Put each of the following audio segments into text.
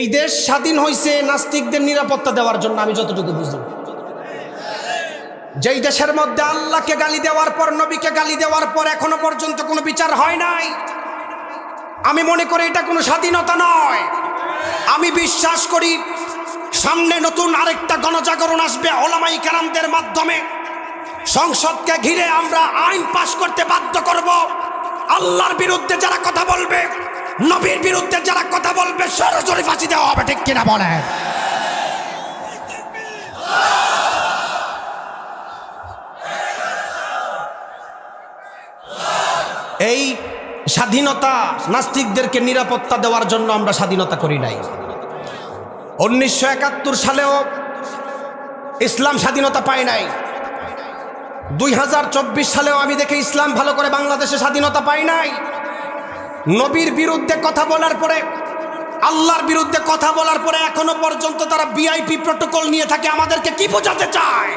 এই দেশ স্বাধীন হয়েছে নাস্তিকদের নিরাপত্তা দেওয়ার জন্য, আমি যতটুকু বুঝি যেই দেশের মধ্যে আল্লাহকে গালি দেওয়ার পর, নবীকে গালি দেওয়ার পর এখনও পর্যন্ত কোনো বিচার হয় নাই, আমি মনে করি এটা কোনো স্বাধীনতা নয়। আমি বিশ্বাস করি সামনে নতুন আরেকটা গণজাগরণ আসবে ওলামাই কারামদের মাধ্যমে। সংসদকে ঘিরে আমরা আইন পাশ করতে বাধ্য করব। আল্লাহর বিরুদ্ধে যারা কথা বলবে নবীর বিরুদ্ধে যারা কথা বলবে, সরাসরি ফাঁসি দেওয়া হবে, ঠিক কিনা বলে এই স্বাধীনতা নাস্তিকদেরকে নিরাপত্তা দেওয়ার জন্য আমরা স্বাধীনতা করি নাই। উনিশশো একাত্তর সালেও ইসলাম স্বাধীনতা পায় নাই। দুই হাজার চব্বিশ সালেও আমি দেখে ইসলাম ভালো করে বাংলাদেশে স্বাধীনতা পাই নাই। নবীর বিরুদ্ধে কথা বলার পরে, আল্লাহর বিরুদ্ধে কথা বলার পরে এখনও পর্যন্ত তারা বিআইপি প্রোটোকল নিয়ে থাকে। আমাদেরকে কি বোঝাতে চায়?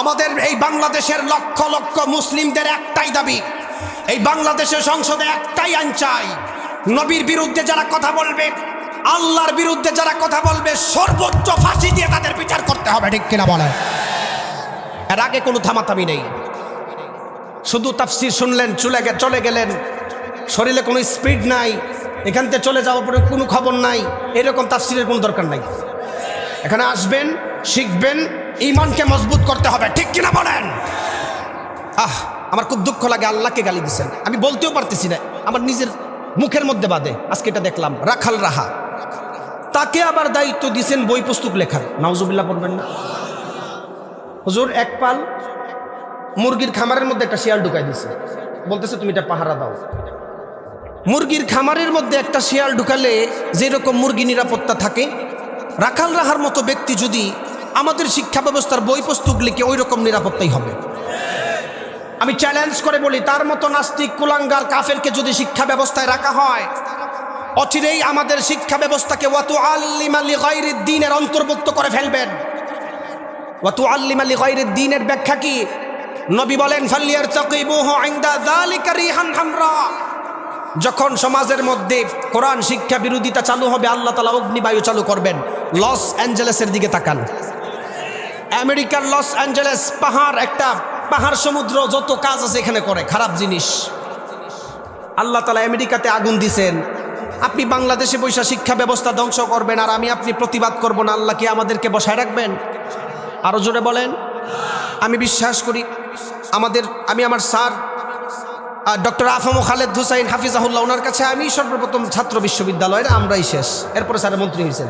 আমাদের এই বাংলাদেশের লক্ষ লক্ষ মুসলিমদের একটাই দাবি, এই বাংলাদেশের সংসদে একটাই আইন চাই, নবীর বিরুদ্ধে যারা কথা বলবে, আল্লাহর বিরুদ্ধে যারা কথা বলবে, সর্বোচ্চ ফাঁসি দিয়ে তাদের বিচার করতে হবে, ঠিক কিনা বলে এর আগে কোনো থামাথামি নেই। শুধু তাফসির শুনলেন, চলে চলে গেলেন শরীরে কোনো স্পিড নাই, এখান থেকে চলে যাওয়ার পরে কোনো খবর নাই, এরকম তাফসিরের কোনো দরকার নাই। এখানে আসবেন, শিখবেন ইমানকে মজবুত করতে হবে, ঠিক কিনা বলেন? আহ, আমার খুব দুঃখ লাগে, আল্লাহকে গালি দিছেন। আমি বলতেও পারতেছি না, আমার নিজের মুখের মধ্যে বাদে আজকে এটা দেখলাম, রাখাল রাহা। তাকে আবার দায়িত্ব দিছেন বই পুস্তক লেখার, নাউজুবিল্লাহ পড়বেন না। হুজুর, এক পাল মুরগির খামারের মধ্যে একটা শিয়াল ঢুকাই দিছে। বলতেছে, তুমি এটা পাহারা দাও। মুরগির খামারের মধ্যে একটা শিয়াল ঢুকালে যেরকম মুরগি নিরাপত্তা থাকে, রাখাল রাহার মতো ব্যক্তি যদি আমাদের শিক্ষা ব্যবস্থার বই পুস্তক লিখে ওই রকম নিরাপত্তাই হবে। আমি চ্যালেঞ্জ করে বলি, তার মতো নাস্তিক, কুলাঙ্গার, কাফেরকে যদি শিক্ষা ব্যবস্থায় রাখা হয়, অচিরেই আমাদের শিক্ষা ব্যবস্থাকে ওয়াতু আল্লিমালি গাইরির দিনের অন্তর্ভুক্ত করে ফেলবেন। ওয়াতু আল্লিমালি গাইরির দিনের ব্যাখ্যা কি? নবী বলেন ফাল্লিয়ার তাকিবুহু ইনদা যালিকা রিহান হামরা। যখন সমাজের মধ্যে কোরআন শিক্ষা বিরোধিতা চালু হবে, আল্লাহ তালা অগ্নিবায়ু চালু করবেন। লস অ্যাঞ্জেলেসের দিকে তাকান। আমেরিকার লস অ্যাঞ্জেলেস পাহাড়, একটা পাহাড় সমুদ্র, যত কাজ আছে এখানে করে, খারাপ জিনিস। আল্লাহ তালা আমেরিকাতে আগুন দিছেন। আপনি বাংলাদেশে বৈশা শিক্ষা ব্যবস্থা ধ্বংস করবেন আর আমি আপনি প্রতিবাদ করব না, আল্লাহ কি আমাদেরকে বসায় রাখবেন? আরও জোরে বলেন। আমি বিশ্বাস করি, আমাদের, আমি আমার sir doctor AFM Khaled Hussain হাফিজাহুল্লাহ, ওনার কাছে আমি সর্বপ্রথম ছাত্র বিশ্ববিদ্যালয়ের আমরাই শেষ। এরপরে স্যার মন্ত্রী হয়েছেন।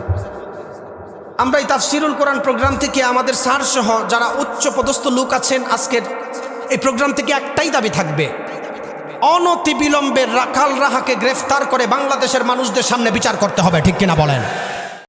আমরা এই তাফসিরুল কোরআন প্রোগ্রাম থেকে আমাদের স্যার সহ যারা উচ্চ পদস্থ লোক আছেন আজকের, এই প্রোগ্রাম থেকে একটাই দাবি থাকবে। অনতি বিলম্বে রাখাল রাহাকে গ্রেফতার করে বাংলাদেশের মানুষদের সামনে বিচার করতে হবে, ঠিক কিনা বলেন?